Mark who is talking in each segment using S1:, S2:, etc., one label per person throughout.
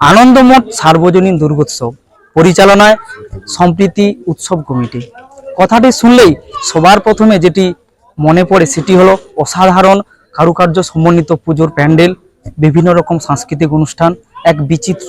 S1: আনন্দমঠ সার্বজনীন দুর্গোৎসব, পরিচালনায় সম্প্রীতি উৎসব কমিটি। কথাটি শুনলেই সবার প্রথমে যেটি মনে পড়ে সেটি হলো অসাধারণ কারুকার্য সমন্বিত পুজোর প্যান্ডেল, বিভিন্ন রকম সাংস্কৃতিক অনুষ্ঠান, এক বিচিত্র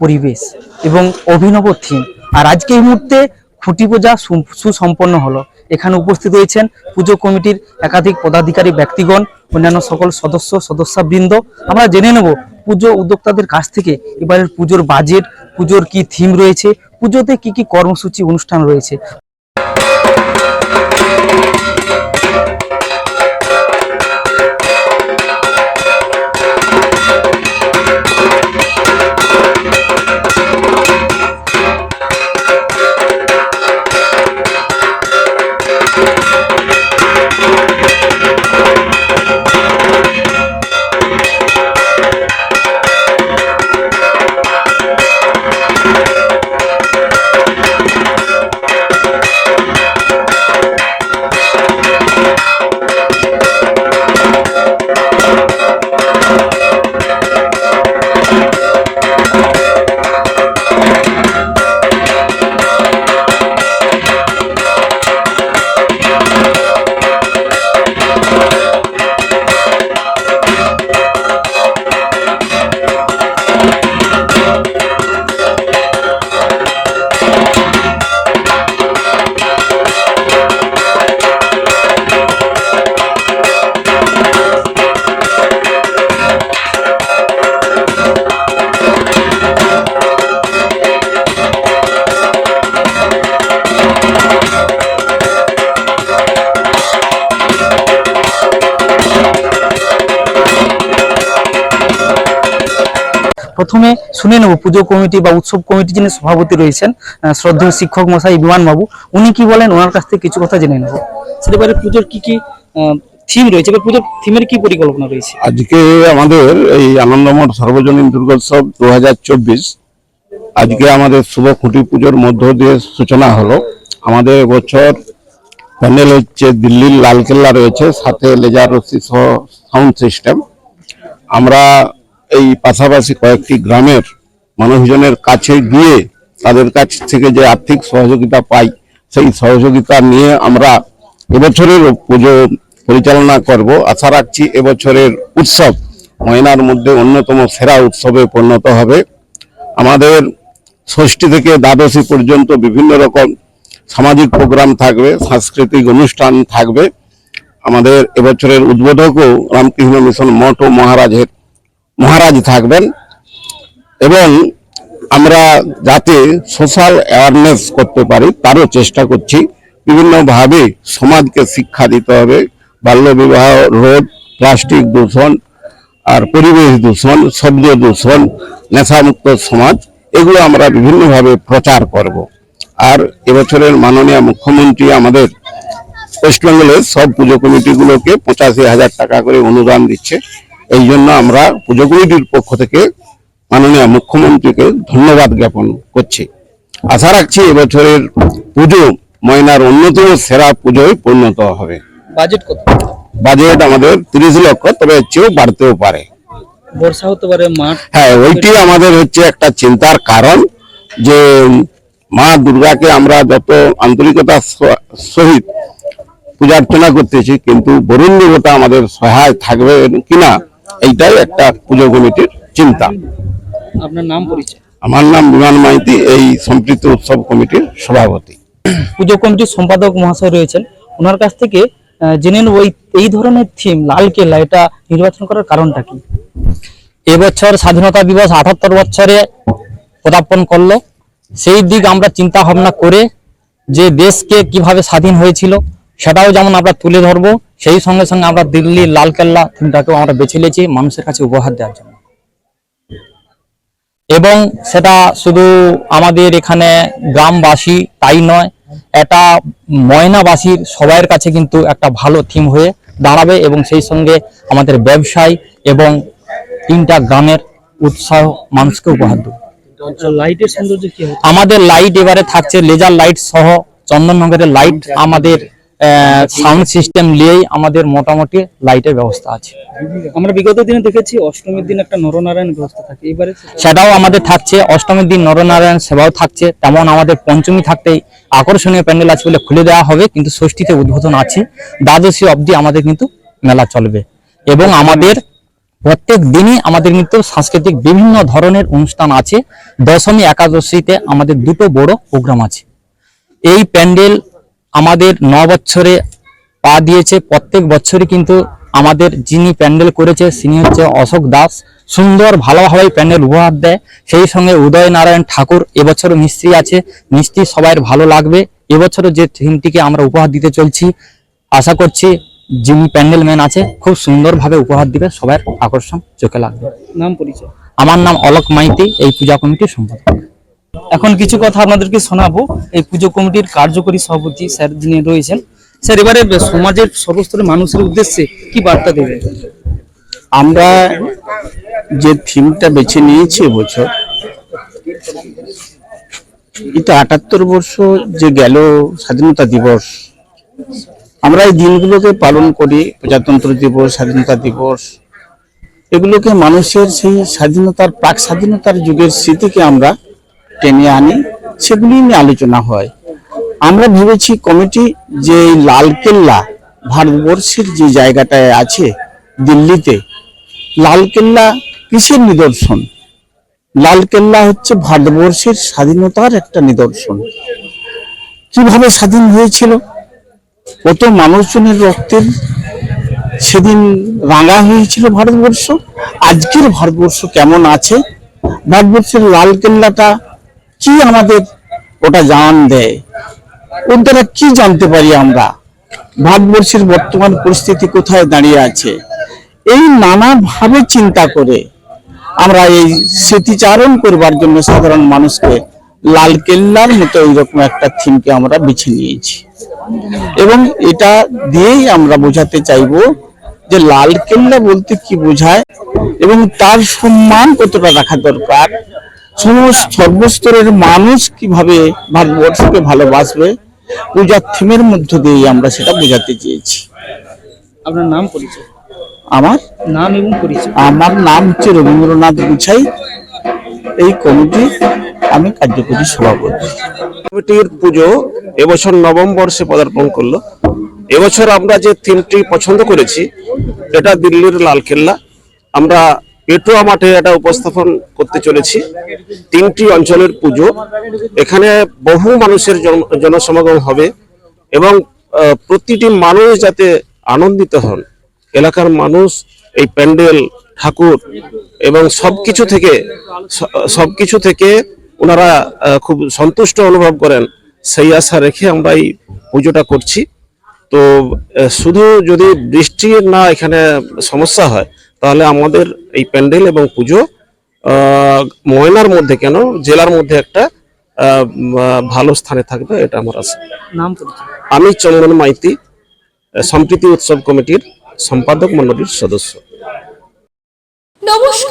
S1: পরিবেশ এবং অভিনব থিম আর আজকে এই মুহূর্তে খুঁটি পূজা সুসম্পন্ন হলো। এখানে উপস্থিত হয়েছেন পুজো কমিটির একাধিক পদাধিকারী ব্যক্তিগণ, অন্যান্য সকল সদস্য, সদস্যবৃন্দ। আমরা জেনে নেব পুজো উদ্যোক্তাদের কাছ থেকে এবারের পুজোর বাজেট পুজোর কি থিম রয়েছে, পুজোতে কি কি কর্মসূচি, অনুষ্ঠান রয়েছে? প্রথমে শুনে নেব, পুজো কমিটি বা উৎসব কমিটি যিনি সভাপতি রয়েছেন শ্রদ্ধেয় শিক্ষক মশাই বিমান বাবু, উনি কি বলেন? ওনার কাছ থেকে কিছু কথা জেনে নেব। সেটা পুজোর কি কি থিম রয়েছে? এবার পুজোর থিমের কি পরিকল্পনা রয়েছে?
S2: আজকে আমাদের এই আনন্দমঠ সর্বজনীন দুর্গোৎসব দু হাজার চব্বিশ, আজকে আমাদের শুভ খুঁটি পুজোর মধ্য দিয়ে সূচনা হলো। আমাদের বছর প্যান্ডেল হচ্ছে দিল্লির লালকেল্লা রয়েছে, সাথে লেজার রশ্মি সহ সাউন্ড সিস্টেম আমরা এই পাশাপাশি কয়েকটি গ্রামের মানুষজনের কাছে গিয়ে তাদের কাছ থেকে যে আর্থিক সহযোগিতা পাই, সেই সহযোগিতা নিয়ে আমরা এবছরের পুজো পরিচালনা করব। আশা রাখছি এবছরের উৎসব ময়নার মধ্যে অন্যতম সেরা উৎসবে পরিণত হবে। আমাদের ষষ্ঠী থেকে দ্বাদশী পর্যন্ত বিভিন্ন রকম সামাজিক প্রোগ্রাম থাকবে, সাংস্কৃতিক অনুষ্ঠান থাকবে। আমাদের এবছরের উদ্বোধকও রামকৃষ্ণ মিশন মঠ ও মহারাজের মহারাজ থাকবেন এবং আমরা যাতে সোশ্যাল অ্যাওয়ারনেস করতে পারি, তারও চেষ্টা করছি। বিভিন্নভাবে সমাজকে শিক্ষা দিতে হবে। বাল্যবিবাহ রোধ প্লাস্টিক দূষণ আর পরিবেশ দূষণ, শব্দ দূষণ, নেশামুক্ত সমাজ, এগুলো আমরা বিভিন্নভাবে প্রচার করব। আর এবছরের মাননীয় মুখ্যমন্ত্রী আমাদের ওয়েস্ট বেঙ্গলের সব পুজো কমিটিগুলোকে পঁচাশি হাজার টাকা করে অনুদান দিচ্ছে। এই জন্য আমরা পুজো কমিটির পক্ষ থেকে মাননীয় মুখ্যমন্ত্রীকে ধন্যবাদ জ্ঞাপন করছি। আশা রাখছি এবছরের পুজো ময়নার অন্যতম সেরা পুজোয় পরিণত হবে।
S1: বাজেট কত?
S2: বাজেট আমাদের তিরিশ লক্ষ তবে চেয়েও বাড়তেও পারে।
S1: বর্ষা হতে পারে মাঠ?
S2: হ্যাঁ ওইটি আমাদের হচ্ছে একটা চিন্তার কারণ যে মা দুর্গাকে আমরা যত আন্তরিকতার সহিত পূজা অর্চনা করতেছি কিন্তু বরুণ দেবতা আমাদের সহায় থাকবে কিনা এইটাই একটা পুজো কমিটির চিন্তা।
S1: আপনার নাম পরিচয়?
S2: আমার নাম বিমান মাইতি এই সম্পৃক্ত উৎসব কমিটির সভাপতি।
S1: পুজো কমিটির সম্পাদক মহাশয় রয়েছেন। ওনার কাছ থেকে আহ, জেনে নেব এই- এই ধরনের থিম লাল কেল্লা এটা নির্বাচন করার কারণটা কি?
S3: এবছর স্বাধীনতা দিবস আঠাত্তর বছরে পদার্পণ করল। সেই দিক আমরা চিন্তা ভাবনা করে যে দেশকে কীভাবে স্বাধীন হয়েছিল সেটাও যেমন আমরা তুলে ধরবো সেই সঙ্গে সঙ্গে আমরা দিল্লির লালকেল্লা থিমটাকেও আমরা বেছে নিয়েছি মানুষের কাছে উপহার দেওয়ার জন্য। এবং সেটা শুধু আমাদের এখানে গ্রামবাসী তাই নয় এটা ময়নাবাসীর সবাইয়ের কাছে কিন্তু একটা ভালো থিম হয়ে দাঁড়াবে এবং সেই সঙ্গে আমাদের ব্যবসায় এবং তিনটা গ্রামের উৎসাহ মানুষকে উপহার দেবে। আমাদের লাইট এবারে থাকছে লেজার লাইট সহ চন্দননগরের লাইট আমাদের সাউন্ড সিস্টেম নিয়েই আমাদের মোটামুটি লাইটের ব্যবস্থা আছে।
S1: আমরা বিগত দিনে দেখেছি অষ্টমীর দিন একটা নরনারায়ণ ব্যবস্থা থাকে। এবারে
S3: সেটাও আমাদের থাকছে অষ্টমীর দিন নরনারায়ণ সেবাও থাকছে। তেমন আমাদের পঞ্চমী থাকতেই আকর্ষণীয় প্যান্ডেল আছে বলে খুলে দেওয়া হবে কিন্তু ষষ্ঠীতে উদ্বোধন আছে। দ্বাদশী অবধি আমাদের কিন্তু মেলা চলবে। এবং আমাদের প্রত্যেক দিনই আমাদের কিন্তু সাংস্কৃতিক বিভিন্ন ধরনের অনুষ্ঠান আছে। দশমী একাদশীতে আমাদের দুটো বড় প্রোগ্রাম আছে। এই প্যান্ডেল আমাদের ন বছরে পা দিয়েছে প্রত্যেক বছরই কিন্তু আমাদের যিনি প্যান্ডেল করেছে তিনি হচ্ছে অশোক দাস। সুন্দর ভালোভাবেই প্যান্ডেল উপহার দেয়। সেই সঙ্গে উদয় নারায়ণ ঠাকুর এবছরও মিস্ত্রি আছে। মিস্ত্রি সবাই ভালো লাগবে। এবছরও যে থিমটিকে আমরা উপহার দিতে চলছি আশা করছি যিনি প্যান্ডেল ম্যান আছে খুব সুন্দরভাবে উপহার দিবে। সবার আকর্ষণ চোখে লাগবে।
S1: নাম পরিচয়?
S3: আমার নাম অলক মাইতি। এই পূজা কমিটির সম্পাদক।
S1: এখন কিছু কথা আপনাদেরকে শোনাবো। এই পুজো কমিটির কার্যকরী সভাপতি স্যার যিনি রয়েছেন, স্যার এবারে সমাজের সর্বস্তরের মানুষের উদ্দেশ্যে কি বার্তা দেবেন?
S4: আমরা যে থিমটা বেছে নিয়েছি এবছর, এটা আটাত্তর বর্ষ যে গেল স্বাধীনতা দিবস। আমরা এই দিনগুলোকে পালন করি, প্রজাতন্ত্র দিবস, স্বাধীনতা দিবস। এগুলোকে মানুষের সেই স্বাধীনতার, প্রাক স্বাধীনতার যুগের স্মৃতিকে আমরা টেনে আনি, সেগুলি নিয়ে আলোচনা হয়। আমরা ভেবেছি কমিটি যে লালকেল্লা ভারতবর্ষের যে জায়গাটায় আছে দিল্লিতে, লালকেল্লা কিসের নিদর্শন? লালকেল্লা হচ্ছে ভারতবর্ষের স্বাধীনতার একটা নিদর্শন। কীভাবে স্বাধীন হয়েছিল? কত মানুষজনের রক্তের সেদিন রাঙা হয়েছিল ভারতবর্ষ? আজকের ভারতবর্ষ কেমন আছে? ভারতবর্ষের লালকেল্লাটা কি আমাদের ওটা জানান দেয়? ওর দ্বারা কি জানতে পারি আমরা? ভারতবর্ষের বর্তমান পরিস্থিতি কোথায় দাঁড়িয়ে আছে? এই নানাভাবে চিন্তা করে আমরা এই স্মৃতিচারণ করবার জন্য সাধারণ মানুষকে লাল কেল্লার মতো এইরকম একটা থিমকে আমরা বেছে নিয়েছি। এবং এটা দিয়েই আমরা বোঝাতে চাইব যে লাল কেল্লা বলতে কি বোঝায় এবং তার সম্মান কতটা রাখা দরকার? সমস্ত সর্বস্তরের মানুষ কীভাবে ভারতবর্ষকে ভালোবাসবে পূজার থিমের মধ্য দিয়েই আমরা সেটা বোঝাতে চেয়েছি।
S1: আপনার নাম পরিচয়?
S4: আমার?
S1: নাম এবং পরিচয়।
S4: আমার নাম হচ্ছে রবীন্দ্রনাথ গুছাই এই কমিটি আমি কার্যকরী সভাপতি।
S5: কমিটির পুজো এবছর নবম বর্ষে পদার্পণ করল। এবছর আমরা যে থিমটি পছন্দ করেছি এটা দিল্লির লালকেল্লা। আমরা পেটুয়া মাঠে এটা উপস্থাপন করতে চলেছি। তিনটি অঞ্চলের পুজো। এখানে বহু মানুষের জন- জনসমাগম হবে এবং প্রতিটি মানুষ যাতে আনন্দিত হন, এলাকার মানুষ, এই প্যান্ডেল, ঠাকুর এবং সবকিছু থেকে, স- সবকিছু থেকে ওনারা খুব সন্তুষ্ট অনুভব করেন। সেই আশা রেখে আমরা এই পুজোটা করছি। তো শুধু যদি বৃষ্টির না এখানে সমস্যা হয় তাহলে আমাদের এই প্যান্ডেল এবং পুজো ময়নার মধ্যে কেন? জেলার মধ্যে একটা ভালো স্থানে থাকবে এটা আমার আছে
S1: নাম
S5: আমি চন্দন মাইতি সম্প্রীতি উৎসব কমিটির সম্পাদক মন্ডলীর সদস্য।